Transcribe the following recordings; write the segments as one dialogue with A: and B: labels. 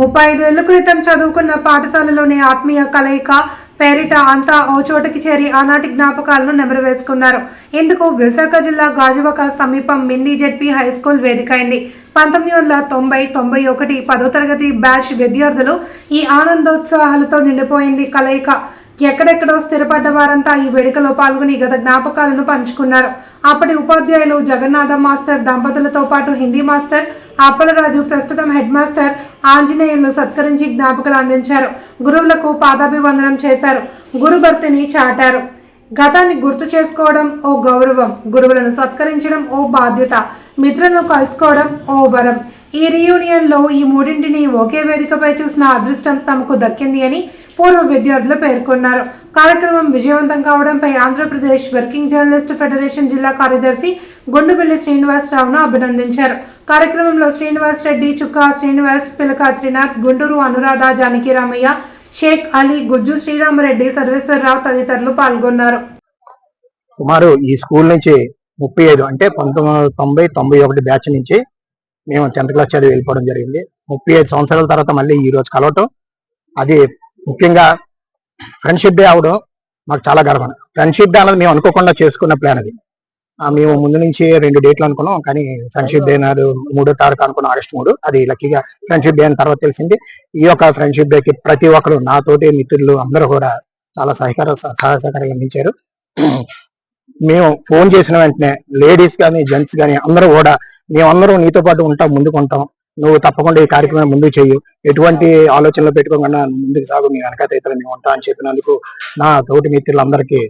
A: ముప్పై ఐదేళ్ళ క్రితం చదువుకున్న పాఠశాలలోని ఆత్మీయ కలయిక పేరిట అంతా ఓ చోటకి చేరి ఆనాటి జ్ఞాపకాలను నెమరవేసుకున్నారు. ఇందుకు విశాఖ జిల్లా గాజువాక సమీపం మిన్నీ జెడ్పీ హై స్కూల్ వేదికైంది. పంతొమ్మిది వందల తొంభై తొంభై ఒకటి పదో తరగతి బ్యాచ్ విద్యార్థులు ఈ ఆనందోత్సాహాలతో నిండిపోయింది కలయిక. ఎక్కడెక్కడో స్థిరపడ్డ వారంతా ఈ వేడుకలో పాల్గొని గత జ్ఞాపకాలను పంచుకున్నారు. అప్పటి ఉపాధ్యాయులు జగన్నాథ మాస్టర్ దంపతులతో పాటు హిందీ మాస్టర్ అప్పలరాజు ప్రస్తుతం హెడ్ మాస్టర్ ఆంజనేయులను సత్కరించి జ్ఞాపకాలు అందించారు. గురువులకు పాదాభివందనం చేశారు. గురుభక్తిని చాటారు. గతాన్ని గుర్తు చేసుకోవడం ఓ గౌరవం. గురువులను సత్కరించడం ఓ బాధ్యత. మిత్రులను కలుసుకోవడం ఓ వరం. ఈ రీయూనియన్లో ఈ మూడింటిని ఒకే వేదికపై చూసిన అదృష్టం తమకు దక్కింది అని పూర్వ విద్యార్థులు పేర్కొన్నారు. కార్యక్రమం విజయవంతం కావడంపై ఆంధ్రప్రదేశ్ వర్కింగ్ జర్నలిస్ట్ ఫెడరేషన్ జిల్లా కార్యదర్శి గుండుపల్లి శ్రీనివాసరావును అభినందించారు. కార్యక్రమంలో శ్రీనివాస్ రెడ్డి చుక్కా శ్రీనివాస్ పిలక త్రినాథ్ గుంటూరు అనురాధ జానకిరామయ్య షేక్ అలీ గుజ్జు శ్రీరామరెడ్డి సర్వేశ్వరరావు తదితరులు పాల్గొన్నారు.
B: సుమారు ఈ స్కూల్ నుంచి ముప్పై ఐదు అంటే పంతొమ్మిది వందల తొంభై తొంభై ఒకటి బ్యాచ్ నుంచి మేము టెన్త్ క్లాస్ చదివి వెళ్ళిపోవడం జరిగింది. ముప్పై ఐదు సంవత్సరాల తర్వాత మళ్ళీ ఈ రోజు కలవటం అది ముఖ్యంగా ఫ్రెండ్షిప్ డే అవడం మాకు చాలా గర్వం ఫ్రెండ్షిప్ డే అనేది మేము అనుకోకుండా చేసుకున్న ప్లాన్ అది. మేము ముందు నుంచి రెండు డేట్లు అనుకున్నాం కానీ ఫ్రెండ్షిప్ డే నాడు మూడో తారీఖు అనుకున్నాం ఆగస్ట్ మూడు. అది లక్కీగా ఫ్రెండ్షిప్ డే అని తర్వాత తెలిసింది. ఈ యొక్క ఫ్రెండ్షిప్ డేకి ప్రతి ఒక్కరు నాతోటి మిత్రులు అందరూ కూడా చాలా సహకార సహాయ సహకారాలు అందించారు. మేము ఫోన్ చేసిన వెంటనే లేడీస్ కానీ జెంట్స్ కానీ అందరూ కూడా మేమందరం నీతో పాటు ఉంటాం ముందుకుంటాం నువ్వు తప్పకుండా ఈ కార్యక్రమం ముందుకు చెయ్యి. ఎటువంటి ఆలోచనలు పెట్టుకోకుండా ముందుకు సాగు మీ వెనక ఇతర మేము ఉంటా అని చెప్పినందుకు నా తోటి మిత్రులందరికీ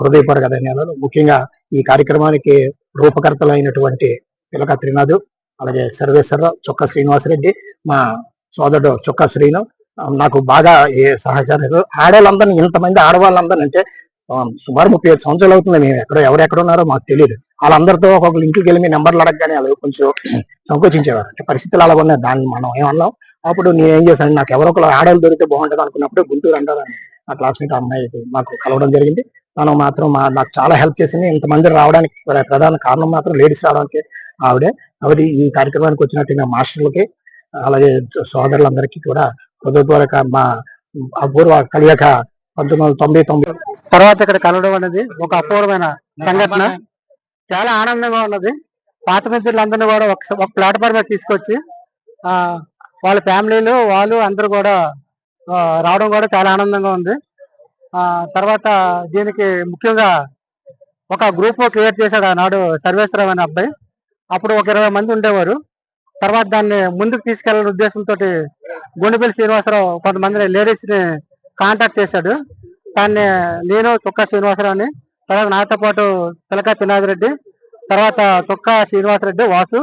B: హృదయపూర్వక ధన్యవాదాలు. ముఖ్యంగా ఈ కార్యక్రమానికి రూపకర్తలైనటువంటి పిలక త్రినాథు అలాగే సర్వేశ్వరరావు చొక్క శ్రీనివాసరెడ్డి మా సోదరుడు చొక్క శ్రీను నాకు బాగా ఏ సహచారాలు ఆడవాళ్ళందరినీ ఇంతమంది ఆడవాళ్ళందరినీ అంటే సుమారు ముప్పై ఐదు సంవత్సరాలు అవుతుంది మేము ఎక్కడ ఎవరు ఎక్కడ ఉన్నారో మాకు తెలియదు వాళ్ళందరితో ఒక్కొక్కరు ఇంటికి వెళ్ళి మీ నెంబర్లు అడగగానే వాళ్ళు కొంచెం సంకోచించేవారు. అంటే పరిస్థితులు అలా ఉన్నాయి. దాన్ని మనం ఏమన్నాం అప్పుడు నేను ఏం చేశాను? నాకు ఎవరో ఒకరు ఆడవాళ్ళు దొరికితే బాగుంటుంది అనుకున్నప్పుడు గుంటూరు అంటారని నా క్లాస్మేట్ అమ్మాయి మాకు కలవడం జరిగింది. తను మాత్రం మా నాకు చాలా హెల్ప్ చేసింది. ఇంతమంది రావడానికి ప్రధాన కారణం మాత్రం లేడీస్ రావడానికి ఆవిడే. ఆవిడ ఈ కార్యక్రమానికి వచ్చినట్టు మాస్టర్లకి అలాగే సోదరులందరికీ కూడా హృదయపూర్వక మా అపూర్వ కలియక పంతొమ్మిది వందల తొంభై తొమ్మిది.
C: తర్వాత ఇక్కడ కలవడం అనేది ఒక అపూర్వమైన సంఘటన. చాలా ఆనందంగా ఉన్నది. పాత మిత్రులందరినీ కూడా ఒక ప్లాట్ఫామ్ మీద తీసుకొచ్చి వాళ్ళ ఫ్యామిలీలు వాళ్ళు అందరూ కూడా రావడం కూడా చాలా ఆనందంగా ఉంది. తర్వాత దీనికి ముఖ్యంగా ఒక గ్రూప్ క్రియేట్ చేశాడు ఆనాడు సర్వేశ్వరరావు అనే అబ్బాయి. అప్పుడు ఒక ఇరవై మంది ఉండేవారు. తర్వాత దాన్ని ముందుకు తీసుకెళ్ళే ఉద్దేశంతో గుండెపల్లి శ్రీనివాసరావు కొంతమంది లేడీస్ని కాంటాక్ట్ చేశాడు. దాన్ని నేను చుక్కా శ్రీనివాసరావుని తర్వాత నాతో పాటు పిలక తినాథ్ తర్వాత చుక్కా శ్రీనివాసరెడ్డి వాసు.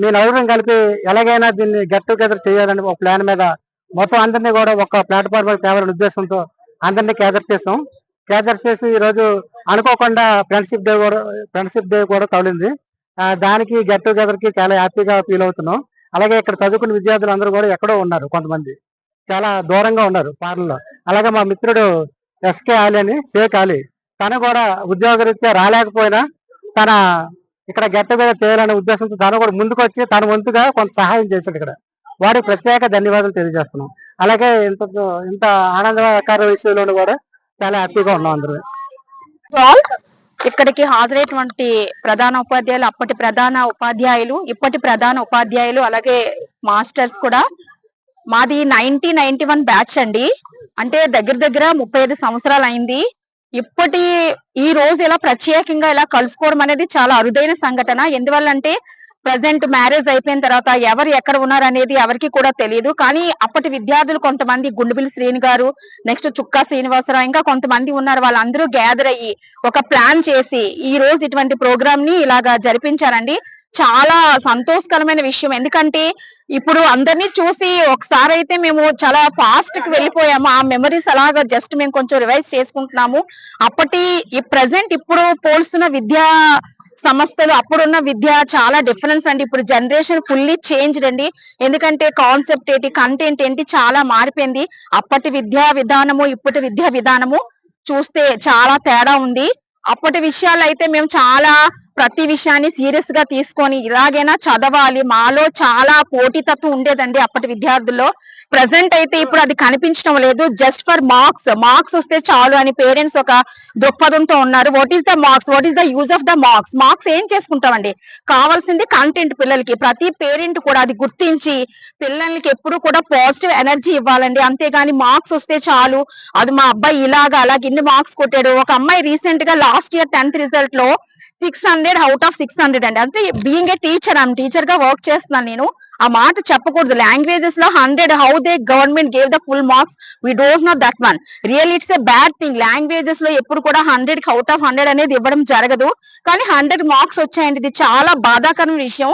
C: మీ నలుగురం కలిపి ఎలాగైనా దీన్ని గెట్ టుగెదర్ చేయాలని ఒక ప్లాన్ మీద మొత్తం అందరినీ కూడా ఒక ప్లాట్ఫామ్ మీద తేవాలనే ఉద్దేశంతో అందరినీ గ్యాదర్ చేసాం గ్యాదర్ చేసి ఈరోజు అనుకోకుండా ఫ్రెండ్షిప్ డే కూడా ఫ్రెండ్షిప్ డే కూడా తగిలింది. దానికి గెట్ టుగెదర్కి చాలా హ్యాపీగా ఫీల్ అవుతున్నాం. అలాగే ఇక్కడ చదువుకున్న విద్యార్థులు అందరూ కూడా ఎక్కడో ఉన్నారు కొంతమంది. చాలా దూరంగా ఉన్నారు పార్లలో అలాగే మా మిత్రుడు ఎస్కే ఆలీ అని షేక్ ఆలీ తను కూడా ఉద్యోగరీత్యా రాలేకపోయినా తన ఇక్కడ గెట్ టుగెదర్ చేయాలనే ఉద్దేశంతో తను కూడా ముందుకు వచ్చి తన వంతుగా కొంత సహాయం చేశాడు ఇక్కడ. వారికి ప్రత్యేక ధన్యవాదాలు తెలియజేస్తున్నాం. అలాగే ఇంత ఇంత ఆనందకర విషయంలో కూడా చాలా హ్యాపీగా ఉన్నాం అందరూ.
D: ఇక్కడికి హాజరైనటువంటి ప్రధాన ఉపాధ్యాయులు అప్పటి ప్రధాన ఉపాధ్యాయులు ఇప్పటి ప్రధాన ఉపాధ్యాయులు అలాగే మాస్టర్స్ కూడా. మాది నైన్టీ నైన్టీ వన్ బ్యాచ్ అండి. అంటే దగ్గర దగ్గర ముప్పై ఐదు సంవత్సరాలు అయింది. ఇప్పటి ఈ రోజు ఇలా ప్రత్యేకంగా ఇలా కలుసుకోవడం అనేది చాలా అరుదైన సంఘటన. ఎందువల్లంటే ప్రజెంట్ మ్యారేజ్ అయిపోయిన తర్వాత ఎవరు ఎక్కడ ఉన్నారు అనేది ఎవరికి కూడా తెలియదు. కానీ అప్పటి విద్యార్థులు కొంతమంది గుండుబిల్ శ్రీని గారు నెక్స్ట్ చుక్కా శ్రీనివాసరావు ఇంకా కొంతమంది ఉన్నారు. వాళ్ళందరూ గ్యాదర్ అయ్యి ఒక ప్లాన్ చేసి ఈ రోజు ఇటువంటి ప్రోగ్రామ్ని ఇలాగా జరిపించారండి. చాలా సంతోషకరమైన విషయం. ఎందుకంటే ఇప్పుడు అందరినీ చూసి ఒకసారి అయితే మేము చాలా ఫాస్ట్కి వెళ్ళిపోయాము. ఆ మెమరీస్ అలాగా జస్ట్ మేము కొంచెం రివైజ్ చేసుకుంటున్నాము. అప్పటి ఈ ప్రజెంట్ ఇప్పుడు పోల్స్తున్న విద్యా సంస్థలు అప్పుడున్న విద్య చాలా డిఫరెన్స్ అండి. ఇప్పుడు జనరేషన్ ఫుల్లీ చేంజ్ అండి. ఎందుకంటే కాన్సెప్ట్ ఏంటి కంటెంట్ ఏంటి చాలా మారిపోయింది. అప్పటి విద్యా విధానము ఇప్పటి విద్యా విధానము చూస్తే చాలా తేడా ఉంది. అప్పటి విషయాలు అయితే మేము చాలా ప్రతి విషయాన్ని సీరియస్గా తీసుకొని ఇలాగైనా చదవాలి. మాలో చాలా పోటీతత్వం ఉండేదండి అప్పటి విద్యార్థుల్లో. ప్రజెంట్ అయితే ఇప్పుడు అది కనిపించడం లేదు. జస్ట్ ఫర్ మార్క్స్ మార్క్స్ వస్తే చాలు అని పేరెంట్స్ ఒక దృక్పథంతో ఉన్నారు. What is the marks what is the use of the marks marks ఏం చేసుకుంటామండి? కావాల్సింది కంటెంట్ పిల్లలకి. ప్రతి పేరెంట్ కూడా అది గుర్తించి పిల్లలకి ఎప్పుడు కూడా పాజిటివ్ ఎనర్జీ ఇవ్వాలండి. అంతేగాని మార్క్స్ వస్తే చాలు. అది మా అబ్బాయి ఇలాగా అలాగే ఇన్ని మార్క్స్ కొట్టాడు. ఒక అమ్మాయి రీసెంట్గా last year tenth రిజల్ట్లో six hundred out of six hundred అండి. అంటే బీయింగ్ ఏ టీచర్ ఆమె టీచర్గా వర్క్ చేస్తున్నాను నేను. ఆ మాట చెప్పకూడదు. లాంగ్వేజెస్లో hundred how they government gave the full marks we don't know that one real it's a bad thing లాంగ్వేజెస్లో ఎప్పుడు కూడా హండ్రెడ్కి అవుట్ ఆఫ్ హండ్రెడ్ అనేది ఇవ్వడం జరగదు. కానీ హండ్రెడ్ మార్క్స్ వచ్చాయండి. ఇది చాలా బాధాకరమైన విషయం.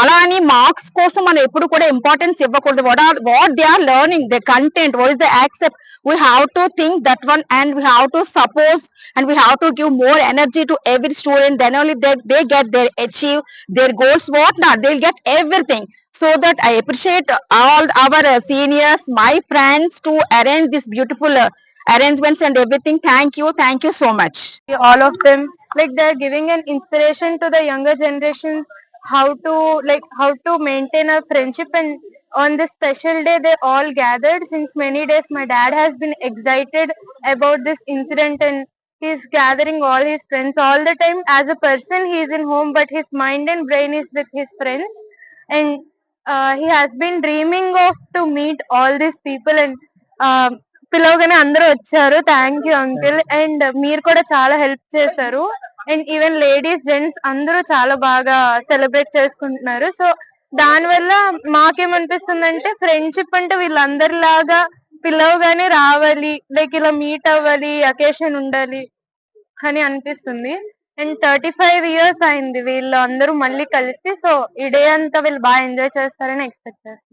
D: అలా అని మార్క్స్ కోసం మనం ఎప్పుడు కూడా ఇంపార్టెన్స్ ఇవ్వకూడదు what are what they are learning the content what is the accept we have to think that one and we have to suppose and we have to give more energy to every student then only they, they get their achieve their goals what not they'll get everything so that i appreciate all our uh, seniors my friends to arrange this beautiful uh, arrangements and everything thank you thank you so much
E: all of them like they're giving an inspiration to the younger generations How to like how to maintain a friendship and on this special day they all gathered since many days my dad has been excited about this incident and he's gathering all his friends all the time as a person he is in home but his mind and brain is with his friends and uh, he has been dreaming of to meet all these people and uh, పిలవగానే అందరూ వచ్చారు thank you uncle and మీరు కూడా చాలా help చేశారు and even ladies gents అందరూ చాలా బాగా సెలబ్రేట్ చేసుకుంటున్నారు. సో దాని వల్ల మాకేమనిపిస్తుందంటే ఫ్రెండ్షిప్ అంటే వీళ్ళందరిలాగా పిలవగానే రావాలి లైక్ ఇలా మీట్ అవ్వాలి అకేషన్ ఉండాలి అని అనిపిస్తుంది. అండ్ థర్టీ ఫైవ్ ఇయర్స్ అయింది వీళ్ళు అందరూ మళ్ళీ కలిసి సో ఈ డే అంతా వీళ్ళు బాగా ఎంజాయ్ చేస్తారని ఎక్స్పెక్ట్ చేస్తాను